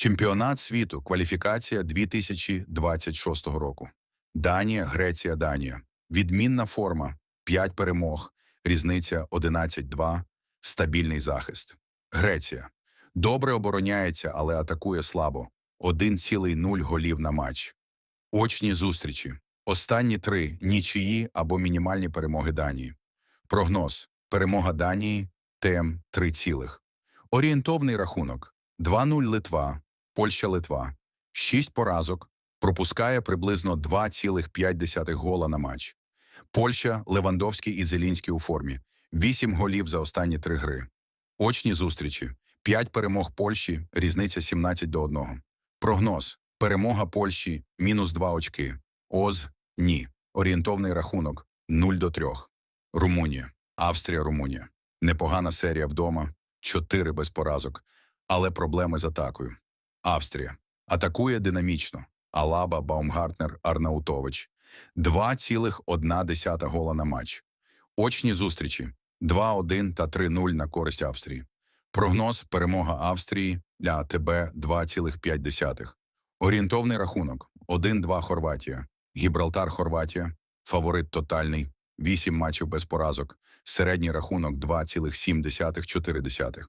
Чемпіонат світу. Кваліфікація 2026 року. Данія, Греція, Данія. Відмінна форма. 5 перемог. Різниця 11-2. Стабільний захист. Греція. Добре обороняється, але атакує слабо. 1,0 голів на матч. Очні зустрічі. Останні три нічиї або мінімальні перемоги Данії. Прогноз. Перемога Данії. ТМ 3 цілих. Орієнтовний рахунок. 2-0 Литва. Польща-Литва. 6 поразок. Пропускає приблизно 2,5 гола на матч. Польща, Левандовський і Зелінський у формі. 8 голів за останні три гри. Очні зустрічі. 5 перемог Польщі, різниця 17 до 1. Прогноз. Перемога Польщі – мінус 2 очки. ОЗ – ні. Орієнтовний рахунок – 0 до 3. Румунія. Австрія, Румунія. Непогана серія вдома. 4 без поразок. Але проблеми з атакою. Австрія. Атакує динамічно. Алаба, Баумгартнер, Арнаутович. 2,1 гола на матч. Очні зустрічі. 2-1 та 3-0 на користь Австрії. Прогноз – перемога Австрії для АТБ 2,5. Орієнтовний рахунок – 1-2 Хорватія. Гібралтар Хорватія. Фаворит тотальний. 8 матчів без поразок. Середній рахунок 2,7-4.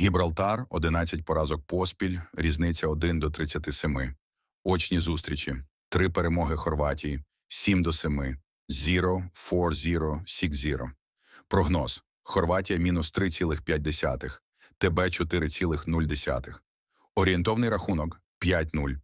Гібралтар – 11 поразок поспіль. Різниця 1 до 37. Очні зустрічі. 3 перемоги Хорватії. 7 до 7. 0, 4-0, 6-0. Прогноз. Хорватія – мінус 3,5. ТБ 4,0. Орієнтовний рахунок 5-0.